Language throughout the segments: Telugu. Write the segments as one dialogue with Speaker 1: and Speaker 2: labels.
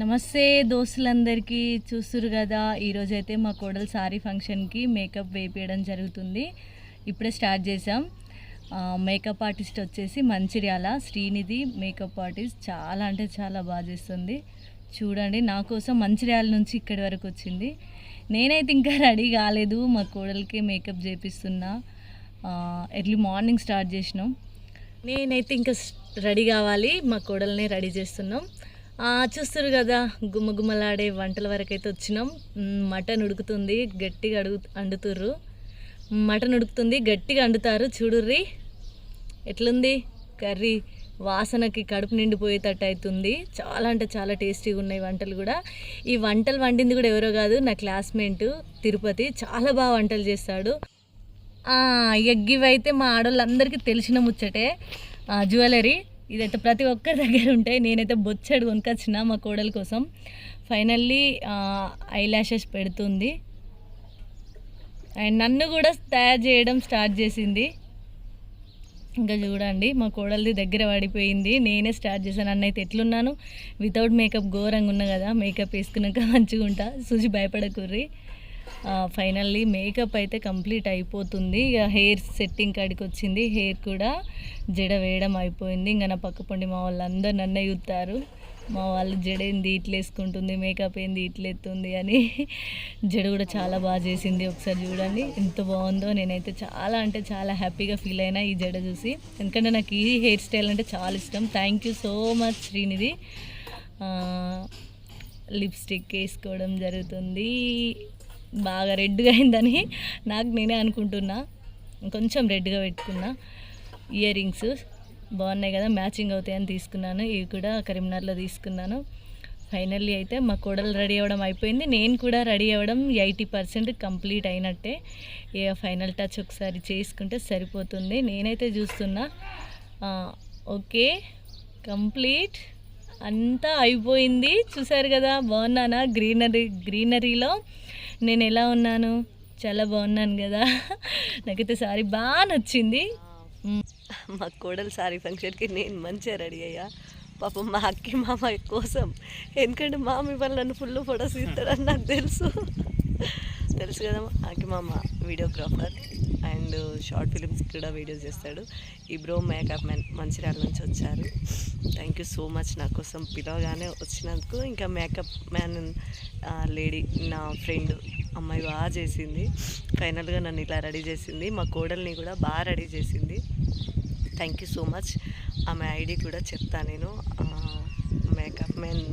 Speaker 1: నమస్తే దోస్తులందరికీ. చూస్తురు కదా ఈరోజు అయితే మా కోడలు సారీ ఫంక్షన్కి మేకప్ వేపించడం జరుగుతుంది. ఇప్పుడే స్టార్ట్ చేసాం మేకప్ ఆర్టిస్ట్ వచ్చేసి మంచిర్యాల శ్రీనిధి మేకప్ ఆర్టిస్ట్. చాలా అంటే చాలా బాగా చేస్తుంది. చూడండి నా కోసం మంచిర్యాల నుంచి ఇక్కడి వరకు వచ్చింది. నేనైతే ఇంకా రెడీ కాలేదు మా కోడలికి మేకప్ చేపిస్తున్నా. ఎర్లీ మార్నింగ్ స్టార్ట్ చేసినాం. నేనైతే ఇంకా రెడీ కావాలి మా కోడల్ని రెడీ చేస్తున్నాం. చూస్తారు కదా గుమ్మగుమ్మలాడే వంటల వరకు అయితే వచ్చినాం మటన్ ఉడుకుతుంది గట్టిగా అడుగు అండుతుర్రు. మటన్ ఉడుకుతుంది గట్టిగా అండుతారు చూడుర్రి. ఎట్లుంది? కర్రీ వాసనకి కడుపు నిండిపోయేటట్టు అవుతుంది చాలా అంటే చాలా టేస్టీగా ఉన్నాయి వంటలు కూడా. ఈ వంటలు వండింది కూడా ఎవరో కాదు నా క్లాస్మేట్ తిరుపతి. చాలా బాగా వంటలు చేస్తాడు. ఎగ్గివైతే మా ఆడవాళ్ళందరికీ తెలిసిన ముచ్చటే. ఆ, జ్యువెలరీ. ఇదైతే ప్రతి ఒక్కరి దగ్గర ఉంటాయి నేనైతే బొచ్చడు కొనుకొచ్చిన మా కోడల కోసం. ఫైనల్లీ ఐ ల్యాషెస్ పెడుతుంది. అండ్ నన్ను కూడా తయారు చేయడం స్టార్ట్ చేసింది. ఇంకా చూడండి మా కోడలిది దగ్గర పడిపోయింది. నేనే స్టార్ట్ చేశాను. అన్నైతే ఎట్లున్నాను? వితౌట్ మేకప్ ఘోరంగా ఉన్నా కదా మేకప్ వేసుకున్నాక మంచిగా ఉంటా చూసి భయపడకుర్రి. ఫైనల్లీ మేకప్ అయితే కంప్లీట్ అయిపోతుంది. ఇక హెయిర్ సెట్టింగ్ కాడికి వచ్చింది. హెయిర్ కూడా జడ వేయడం అయిపోయింది. ఇంకా నా పక్క పండి మా వాళ్ళందరూ నన్నే చూస్తారు మా వాళ్ళు జడ ఏంది ఇట్లా వేసుకుంటుంది మేకప్ ఏంది ఇట్లెత్తుంది అని. జడ కూడా చాలా బాగా చేసింది. ఒకసారి చూడండి ఎంత బాగుందో. నేనైతే చాలా అంటే చాలా హ్యాపీగా ఫీల్ అయినా ఈ జడ చూసి. ఎందుకంటే నాకు ఈ హెయిర్ స్టైల్ అంటే చాలా ఇష్టం. Thank you so much Srinidhi. Lipstick వేసుకోవడం జరుగుతుంది. బాగా రెడ్గా అయిందని నాకు నేనే అనుకుంటున్నా. కొంచెం రెడ్గా పెట్టుకున్నా. ఇయర్ రింగ్స్ బాగున్నాయి కదా మ్యాచింగ్ అవుతాయని తీసుకున్నాను. ఇవి కూడా కరీంనగర్లో తీసుకున్నాను. ఫైనల్లీ అయితే మా కోడలు రెడీ అవ్వడం అయిపోయింది. నేను కూడా రెడీ అవ్వడం ఎయిటీ పర్సెంట్ కంప్లీట్ అయినట్టే. ఇక ఫైనల్ టచ్ ఒకసారి చేసుకుంటే సరిపోతుంది. నేనైతే చూస్తున్నా. Okay complete. అంతా అయిపోయింది. చూసారు కదా బాగున్నానా? గ్రీనరీ గ్రీనరీలో. నేను ఎలా ఉన్నాను? చాలా బాగున్నాను కదా. నాకైతే సారీ బాగా నచ్చింది. మా
Speaker 2: కోడలు సారీ ఫంక్షన్కి నేను మంచిగా రెడీ అయ్యా. పాపం మా అక్కి మామ కోసం. ఎందుకంటే మామి వాళ్ళు నన్ను ఫుల్ ఫొటోస్ ఇస్తారని నాకు తెలుసు. తెలుసు కదా ఆకి మామ వీడియోగ్రాఫర్ అండ్ షార్ట్ ఫిలిమ్స్ కూడా వీడియోస్ చేస్తాడు. ఈ బ్రో మేకప్ మ్యాన్ మంచిర్యాల నుంచి వచ్చారు. థ్యాంక్ యూ సో మచ్ నా కోసం పిలవగానే వచ్చినందుకు. ఇంకా మేకప్ మ్యాన్ లేడీ నా ఫ్రెండ్ అమ్మాయి బాగా చేసింది. ఫైనల్గా నన్ను ఇలా రెడీ చేసింది. మా కోడల్ని కూడా బాగా రెడీ చేసింది. థ్యాంక్ యూ సో మచ్ ఆమె ఐడి కూడా చెప్తా నేను. మేకప్ మ్యాన్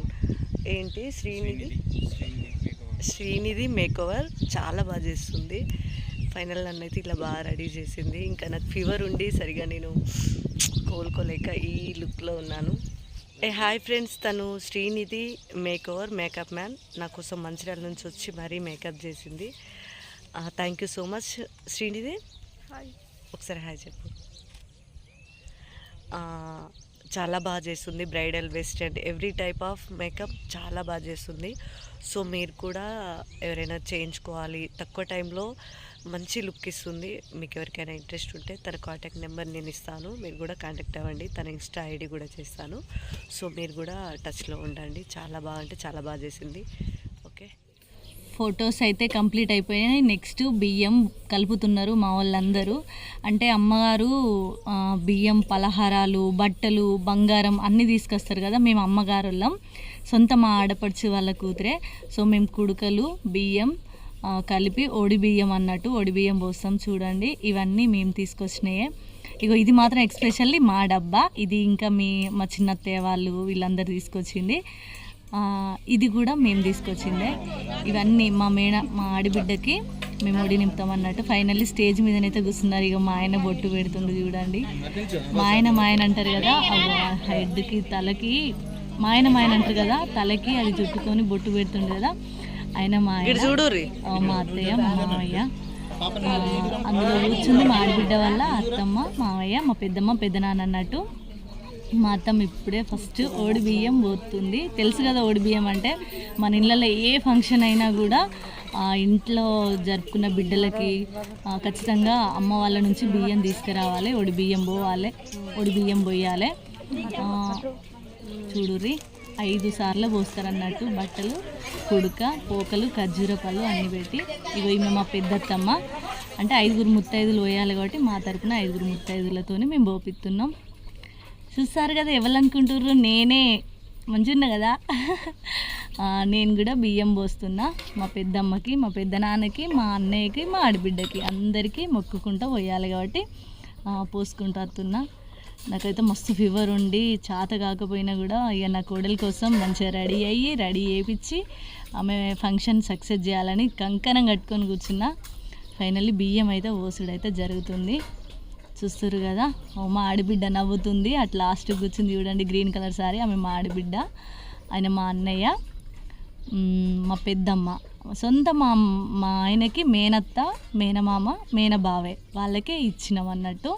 Speaker 2: ఏంటి? శ్రీనిధి. శ్రీనిధి మేకోవర్ చాలా బాగా చేస్తుంది. ఫైనల్ నన్ను అయితే ఇట్లా బాగా రెడీ చేసింది. ఇంకా నాకు ఫీవర్ ఉండి సరిగా నేను కోలుకోలేక ఈ లుక్లో ఉన్నాను. ఏ హాయ్ ఫ్రెండ్స్ తను శ్రీనిధి మేకోవర్ మేకప్ మ్యాన్ నా కోసం మంచిర్యాల నుంచి వచ్చి మరీ మేకప్ చేసింది. Thank you so much Srinidhi? ఒకసారి హాయ్ చెప్పు. చాలా బాగా చేస్తుంది. Bridal western every type of makeup చాలా బాగా చేస్తుంది. సో మీరు కూడా ఎవరైనా చేయించుకోవాలి. తక్కువ టైంలో మంచి లుక్ ఇస్తుంది. మీకు ఎవరికైనా ఇంట్రెస్ట్ ఉంటే తన కాంటాక్ట్ నెంబర్ నేను ఇస్తాను. మీరు కూడా కాంటాక్ట్ అవ్వండి. తన ఇన్స్టా ఐడి కూడా చేస్తాను. సో మీరు కూడా టచ్లో ఉండండి. చాలా బాగా అంటే చాలా బాగా చేసింది.
Speaker 1: ఫొటోస్ అయితే కంప్లీట్ అయిపోయాయి నెక్స్ట్ బియ్యం కలుపుతున్నారు మా వాళ్ళందరూ. అంటే అమ్మగారు బియ్యం పలహారాలు బట్టలు బంగారం అన్నీ తీసుకొస్తారు కదా మేము అమ్మగారు వాళ్ళం సొంత మా ఆడపడుచు వాళ్ళ కూతురే. సో మేము కుడుకలు బియ్యం కలిపి ఒడి బియ్యం అన్నట్టు ఒడి బియ్యం పోస్తాం చూడండి. ఇవన్నీ మేము తీసుకొచ్చినాయే. ఇగో ఇది మాత్రం ఎక్స్పెషల్లీ మా డబ్బా. ఇది ఇంకా మీ మా చిన్నత్తయ్య వాళ్ళు వీళ్ళందరూ తీసుకొచ్చింది. ఇది కూడా మేము తీసుకొచ్చిందే. ఇవన్నీ మా మేడ మా ఆడిబిడ్డకి మేము ఒడి నింపుతాం అన్నట్టు ఫైనల్లీ స్టేజ్ మీదనైతే కూర్చున్నారు. ఇక మా ఆయన బొట్టు పెడుతుంది చూడండి. మా ఆయన మా ఆయన అంటారు కదా హెడ్కి తలకి మా ఆయన మా ఆయన అంటారు కదా తలకి అది చుట్టుకొని బొట్టు పెడుతుంది కదా ఆయన మా ఆయన మా అత్తయ్య మా మామయ్య అందులో కూర్చుంది మా ఆడబిడ్డ వల్ల అత్తమ్మ మామయ్య మా పెద్దమ్మ పెద్దనాన్న అన్నట్టు. మా అత్తమ్మ ఇప్పుడే ఫస్ట్ ఓడి బియ్యం పోతుంది. తెలుసు కదా ఓడి బియ్యం అంటే మన ఇళ్ళలో ఏ ఫంక్షన్ అయినా కూడా ఆ ఇంట్లో జరుపుకున్న బిడ్డలకి ఖచ్చితంగా అమ్మ వాళ్ళ నుంచి బియ్యం తీసుకురావాలి. ఒడి బియ్యం పోవాలి ఒడి బియ్యం పోయాలి. చూడుర్రి ఐదు సార్లు పోస్తారు అన్నట్టు బట్టలు కుడుక పోకలు ఖర్జూర పళ్ళు అన్నీ పెట్టి. ఇగో ఈమె మా పెద్దత్తమ్మ. అంటే ఐదుగురు ముత్తైదులు పోయాలి కాబట్టి మా తరపున ఐదుగురు ముత్తైదులతోని మేము పోపిస్తున్నాం చూస్తారు కదా ఎవరనుకుంటుర్రు నేనే. మంచిగా కదా? నేను కూడా బియ్యం పోస్తున్నా. మా పెద్దమ్మకి మా పెద్దనాన్నకి మా అన్నయ్యకి మా ఆడబిడ్డకి అందరికీ మొక్కుకుంటూ పోయాలి కాబట్టి పోసుకుంటూ వస్తున్నా నాకైతే మస్తు ఫీవర్ ఉండి చాత కాకపోయినా కూడా ఇక నా కోడలి కోసం మంచిగా రెడీ అయ్యి రెడీ చేయించి ఆమె ఫంక్షన్ సక్సెస్ చేయాలని కంకణం కట్టుకొని కూర్చున్నా. ఫైనల్లీ బియ్యం అయితే ఓసుడు అయితే జరుగుతుంది. చూస్తారు కదా? ఓ మా ఆడబిడ్డ నవ్వుతుంది. అట్లా లాస్ట్ కూర్చుంది చూడండి గ్రీన్ కలర్ సారీ ఆమె మా ఆడబిడ్డ. ఆయన మా అన్నయ్య. మా పెద్దమ్మ. సొంత మా మా ఆయనకి మేనత్త మేనమామ మేనబావే. వాళ్ళకే ఇచ్చినాం అన్నట్టు.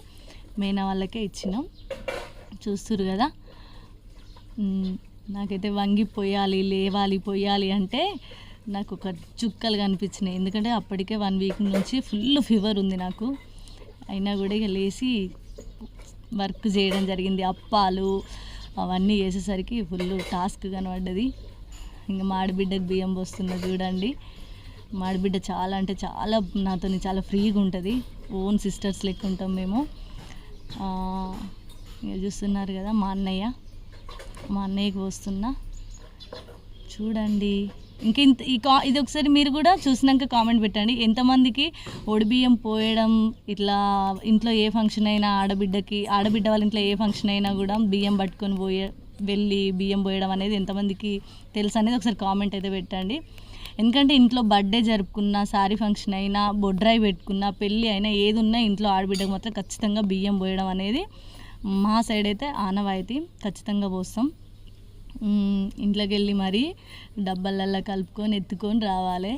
Speaker 1: మేన వాళ్ళకే ఇచ్చినాం. చూస్తురు కదా? నాకైతే వంగిపోయాలి లేవాలి పోయాలి అంటే నాకు ఒక చుక్కలు కనిపించినాయి. ఎందుకంటే అప్పటికే వన్ వీక్ నుంచి ఫుల్ ఫీవర్ ఉంది నాకు. అయినా కూడా ఇక లేచి వర్క్ చేయడం జరిగింది. అప్పాలు అవన్నీ చేసేసరికి ఫుల్ టాస్క్ కనబడ్డది. ఇంకా మాడిబిడ్డకు బియ్యం పోస్తుంది చూడండి. మాడిబిడ్డ చాలా అంటే చాలా నాతో చాలా ఫ్రీగా ఉంటుంది. ఓన్ సిస్టర్స్ లెక్క ఉంటాం మేము. చూస్తున్నారు కదా మా అన్నయ్య. మా అన్నయ్యకి పోస్తున్నా. చూడండి. ఇంక ఇంత ఈ కా ఇది ఒకసారి మీరు కూడా చూసినాక కామెంట్ పెట్టండి. ఎంతమందికి బియ్యం పోయడం ఇట్లా ఇంట్లో ఏ ఫంక్షన్ అయినా ఆడబిడ్డకి ఆడబిడ్డ వాళ్ళ ఇంట్లో ఏ ఫంక్షన్ అయినా కూడా బియ్యం పట్టుకొని పోయే వెళ్ళి బియ్యం పోయడం అనేది ఎంతమందికి తెలుసు అనేది ఒకసారి కామెంట్ అయితే పెట్టండి. ఎందుకంటే ఇంట్లో బర్త్డే జరుపుకున్న సారీ ఫంక్షన్ అయినా బొడ్రాయి పెట్టుకున్న పెళ్ళి అయినా ఏది ఉన్నా ఇంట్లో ఆడబిడ్డకు మాత్రం ఖచ్చితంగా బియ్యం పోయడం అనేది మా సైడ్ అయితే ఆనవాయితీ. ఖచ్చితంగా పోస్తాం. ఇంట్లోకి వెళ్ళి మరి డబ్బలల్లో కలుపుకొని ఎత్తుకొని రావాలి.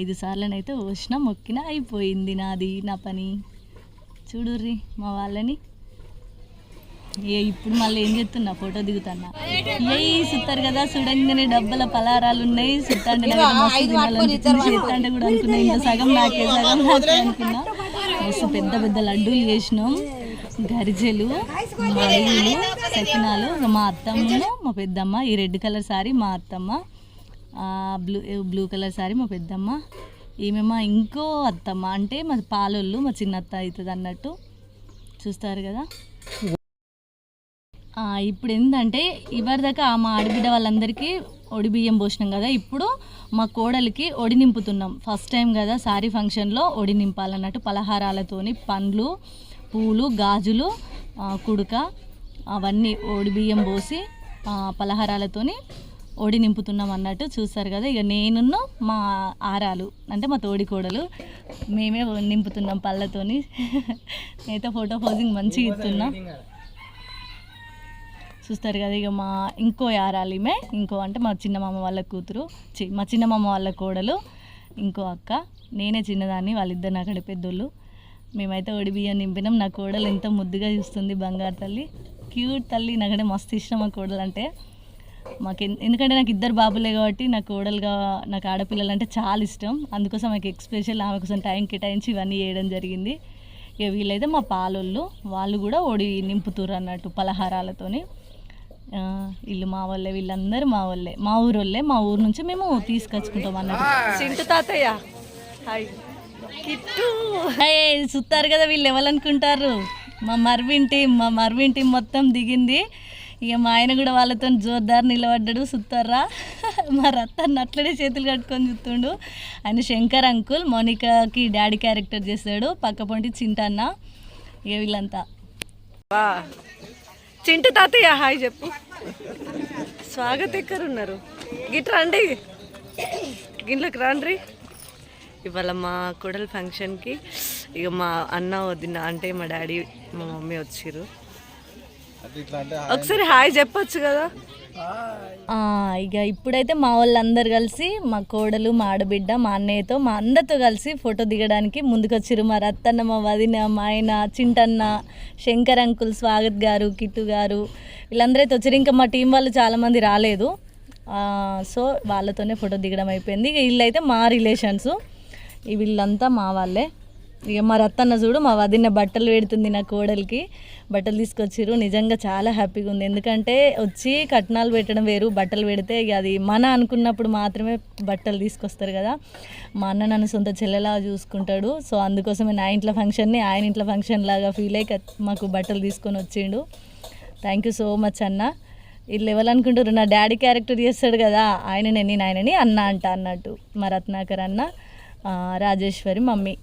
Speaker 1: ఐదు సార్లనైతే పోసిన మొక్కిన అయిపోయింది నాది నా పని. చూడుర్రి మా వాళ్ళని. ఏ ఇప్పుడు మళ్ళీ ఏం చెప్తున్నా ఫోటో దిగుతున్నా. ఏ సుత్తారు కదా చూడంగానే డబ్బల పలారాలు ఉన్నాయి. సుత్తంటే కూడా అనుకున్నా ఇంత సగం నాకే సగం నాకే అనుకున్నా. మస్తు పెద్ద పెద్ద లడ్డూలు చేసినాం. గరిజెలు మడుగులు సకినాలు మా అత్తమ్మ మా పెద్దమ్మ ఈ రెడ్ కలర్ సారీ మా అత్తమ్మ బ్లూ బ్లూ కలర్ సారీ మా పెద్దమ్మ ఈమె మా ఇంకో అత్తమ్మ అంటే మా పాలోళ్ళు మా చిన్న అత్త అవుతుంది అన్నట్టు చూస్తారు కదా. ఇప్పుడు ఏంటంటే ఇవరిదాకా దాకా మా ఆడబిడ్డ వాళ్ళందరికీ ఒడి బియ్యం పోసినాం కదా ఇప్పుడు మా కోడలికి ఒడి నింపుతున్నాం. ఫస్ట్ టైం కదా సారీ ఫంక్షన్లో ఒడి నింపాలన్నట్టు పలహారాలతోని పండ్లు పూలు గాజులు కుడుక అవన్నీ ఓడి బియ్యం పోసి పలహారాలతోని ఓడి నింపుతున్నాం అన్నట్టు చూస్తారు కదా. ఇక నేనున్న మా ఆరాలు అంటే మా తోడి కోడలు మేమే నింపుతున్నాం పళ్ళతోని. నేనైతే ఫోటో పోజింగ్ మంచిగా ఇస్తున్నాం. చూస్తారు కదా ఇక మా ఇంకో ఆరాలిమే ఈమె ఇంకో అంటే మా చిన్న మామ వాళ్ళ కూతురు చి మా చిన్నమామ వాళ్ళ కోడలు ఇంకో అక్క నేనే చిన్నదాన్ని వాళ్ళిద్దరు నాకంటే పెద్దోళ్ళు. మేమైతే ఒడి బియ్యం నింపినాం. నా కోడలు ఎంత ముద్దుగా చూస్తుంది బంగారు తల్లి. క్యూట్ తల్లి నాకంటే మస్తు ఇష్టం మా కోడలు అంటే మాకు ఎన్- ఎందుకంటే నాకు ఇద్దరు బాబులే కాబట్టి నా కోడలుగా నాకు ఆడపిల్లలు అంటే చాలా ఇష్టం. అందుకోసం నాకు ఎక్స్పెషల్ ఆమె కోసం టైం కేటాయించి ఇవన్నీ చేయడం జరిగింది. ఇక వీళ్ళైతే మా పాలోళ్ళు వాళ్ళు కూడా ఒడి నింపుతురు అన్నట్టు పలహారాలతోని. వీళ్ళు మా వాళ్ళే వీళ్ళందరూ మా వాళ్ళే మా ఊరోళ్ళే మా ఊరు నుంచి మేము తీసుకొచ్చుకుంటాం అన్నట్టు.
Speaker 2: చింటు తాతయ్య. హాయ్ కిట్టు.
Speaker 1: చూస్తారు కదా వీళ్ళు ఎవరనుకుంటారు? మా మర్విన్ టీం మా మర్విన్ టీం మొత్తం దిగింది. ఇక మా ఆయన కూడా వాళ్ళతో జోర్దార్ నిలబడ్డాడు సుత్తారా మా రత్తాన్ని అట్లనే చేతులు కట్టుకొని చూస్తుండు. ఆయన శంకర్ అంకుల్ మోనికాకి డాడీ క్యారెక్టర్ చేస్తాడు పక్క పొంటి చింటన్న ఇక వీళ్ళంతా.
Speaker 2: వా. చింటు తాతయ్య హాయ్ చెప్పు. స్వాగత్ ఎక్కడ ఉన్నారు గిట్ రండి. గిట్లోకి రండి ఇవాళ మా కొడల ఫంక్షన్కి ఇక మా అన్న వదిన అంటే మా డాడీ మా మమ్మీ వచ్చిర్రు. ఒకసారి హాయ్ చెప్పొచ్చు కదా?
Speaker 1: ఆ, ఇక ఇప్పుడైతే మా వాళ్ళందరూ కలిసి మా కోడలు మా ఆడబిడ్డ మా అన్నయ్యతో మా అందరితో కలిసి ఫోటో దిగడానికి ముందుకొచ్చిర్రు. మా రత్తన్న మా వదిన మా ఆయన చింటన్న శంకర్ అంకుల్ స్వాగత్ గారు కిట్టు గారు వీళ్ళందరూ అయితే వచ్చారు ఇంకా మా టీం వాళ్ళు చాలామంది రాలేదు. ఆ, సో వాళ్ళతోనే ఫోటో దిగడం అయిపోయింది. ఇక వీళ్ళైతే మా రిలేషన్స్. వీళ్ళంతా మా వాళ్ళే. ఇక మా రత్తన్న చూడు మా వదిన బట్టలు పెడుతుంది నా కోడలికి. బట్టలు తీసుకొచ్చిర్రు. నిజంగా చాలా హ్యాపీగా ఉంది. ఎందుకంటే వచ్చి కట్నాలు పెట్టడం వేరు బట్టలు పెడితే ఇక అది మన అనుకున్నప్పుడు మాత్రమే బట్టలు తీసుకొస్తారు కదా. మా అన్న నన్ను సొంత చెల్లెలా చూసుకుంటాడు. సో అందుకోసమే నా ఇంట్లో ఫంక్షన్ని ఆయన ఇంట్లో ఫంక్షన్ లాగా ఫీల్ అయ్యి మాకు బట్టలు తీసుకొని వచ్చిండు. థ్యాంక్ యూ సో మచ్ అన్న. వీళ్ళు ఎవరనుకుంటారు నా డాడీ క్యారెక్టర్ చేస్తాడు కదా. ఆయననే నేను ఆయనని అన్న అంట అన్నట్టు. మా రత్నాకర్ అన్న. రాజేశ్వరి మమ్మీ.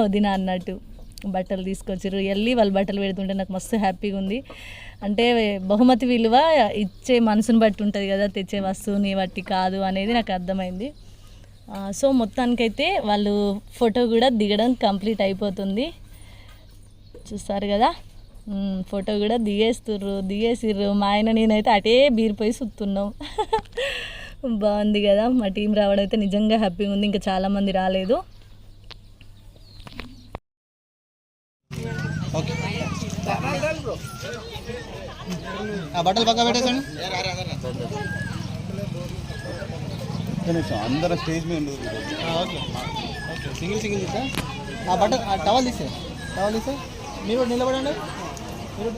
Speaker 1: వదిన అన్నట్టు బట్టలు తీసుకొచ్చారు. వెళ్ళి వాళ్ళు బట్టలు పెడుతుంటే నాకు మస్తు హ్యాపీగా ఉంది. అంటే బహుమతి విలువ ఇచ్చే మనసుని బట్టి ఉంటుంది కదా తెచ్చే వస్తువుని బట్టి కాదు అనేది నాకు అర్థమైంది. సో మొత్తానికైతే వాళ్ళు ఫోటో కూడా దిగడం కంప్లీట్ అయిపోతుంది. చూస్తారు కదా? ఫోటో కూడా దిగేస్తుర్రు దిగేసిర్రు. మా ఆయన నేనైతే అటే బీరిపోయి సుత్తున్నాం. బాగుంది కదా. మా టీం రావడం అయితే నిజంగా హ్యాపీగా ఉంది. ఇంకా చాలామంది రాలేదు.
Speaker 3: ఓకే ఆ బట్టలు పక్క పెట్టేసండి
Speaker 4: అందరూ స్టేజ్ మీద ఉండదు
Speaker 3: ఓకే. ఓకే సింగిల్ సింగిల్ తీసా ఆ బట్టలు ఆ టవల్ తీసే టవల్ తీసే మీరు కూడా నిలబడండి. మీరు.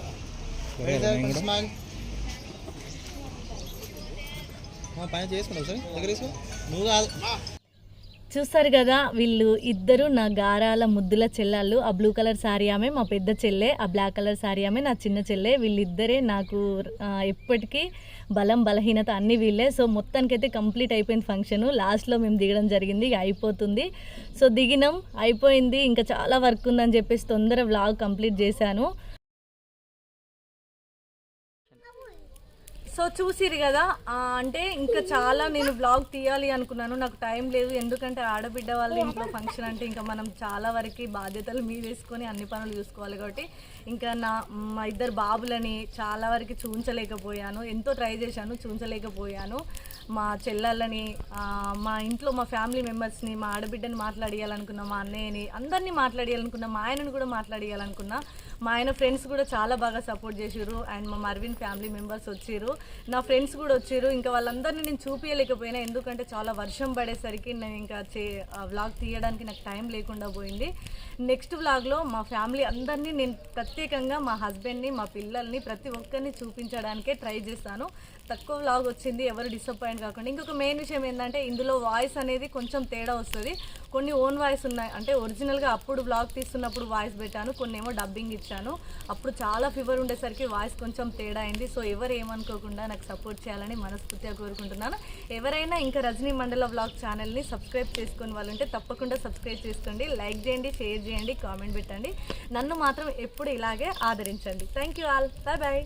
Speaker 3: స్మైల్ ఆ, పైన దగ్గర నువ్వు కాదు.
Speaker 1: చూస్తారు కదా వీళ్ళు ఇద్దరు నా గారాల ముద్దుల చెల్లెళ్ళు. ఆ బ్లూ కలర్ శారీ ఆమె మా పెద్ద చెల్లె. ఆ బ్లాక్ కలర్ శారీ ఆమె నా చిన్న చెల్లె. వీళ్ళిద్దరే నాకు ఎప్పటికీ బలం బలహీనత అన్నీ వీళ్ళే. సో మొత్తానికైతే కంప్లీట్ అయిపోయింది ఫంక్షన్. లాస్ట్లో మేము దిగడం జరిగింది అయిపోతుంది. సో దిగినాం అయిపోయింది. ఇంకా చాలా వర్క్ ఉందని చెప్పేసి తొందర వ్లాగ్ కంప్లీట్ చేశాను. సో చూసిరు కదా అంటే ఇంకా చాలా నేను బ్లాగ్ తీయాలి అనుకున్నాను నాకు టైం లేదు. ఎందుకంటే ఆడబిడ్డ వాళ్ళ ఇంట్లో ఫంక్షన్ అంటే ఇంకా మనం చాలా వరకు బాధ్యతలు మీద వేసుకొని అన్ని పనులు చూసుకోవాలి కాబట్టి ఇంకా నా మా ఇద్దరు బాబులని చాలా వరకు చూంచలేకపోయాను. ఎంతో ట్రై చేశాను చూంచలేకపోయాను. మా చెల్లెళ్ళని మా ఇంట్లో మా ఫ్యామిలీ మెంబర్స్ని మా ఆడబిడ్డని మాట్లాడియాలనుకున్నా మా అన్నయ్యని అందరినీ మాట్లాడియాలనుకున్నా మా ఆయనను కూడా మాట్లాడియాలనుకున్నా. మా ఆయన ఫ్రెండ్స్ కూడా చాలా బాగా సపోర్ట్ చేసారు అండ్ మా మర్విన్ ఫ్యామిలీ మెంబర్స్ వచ్చారు నా ఫ్రెండ్స్ కూడా వచ్చారు ఇంకా వాళ్ళందరినీ నేను చూపించలేకపోయినా ఎందుకంటే చాలా వర్షం పడేసరికి నేను ఇంకా చే వ్లాగ్ తీయడానికి నాకు టైం లేకుండా పోయింది. నెక్స్ట్ వ్లాగ్లో మా ఫ్యామిలీ అందరినీ నేను ప్రత్యేకంగా మా హస్బెండ్ని మా పిల్లల్ని ప్రతి ఒక్కరిని చూపించడానికే ట్రై చేస్తాను. తక్కువ వ్లాగ్ వచ్చింది ఎవరు డిసప్పాయింట్ కాకుండా. ఇంకొక మెయిన్ విషయం ఏంటంటే ఇందులో వాయిస్ అనేది కొంచెం తేడా వస్తుంది. కొన్ని ఓన్ వాయిస్ ఉన్నాయి. అంటే ఒరిజినల్గా అప్పుడు వ్లాగ్ తీస్తున్నప్పుడు వాయిస్ పెట్టాను కొన్ని ఏమో డబ్బింగ్ ఇచ్చాను. అప్పుడు చాలా ఫీవర్ ఉండేసరికి వాయిస్ కొంచెం తేడా అయింది. సో ఎవరు ఏమనుకోకుండా నాకు సపోర్ట్ చేయాలని మనస్ఫూర్తిగా కోరుకుంటున్నాను. ఎవరైనా ఇంకా రజనీ మండల వ్లాగ్ ఛానల్ని సబ్స్క్రైబ్ చేసుకుని వాళ్ళు ఉంటే తప్పకుండా సబ్స్క్రైబ్ చేసుకోండి. లైక్ చేయండి షేర్ చేయండి కామెంట్ పెట్టండి. నన్ను మాత్రం ఎప్పుడు ఇలాగే ఆదరించండి. Thank you all bye bye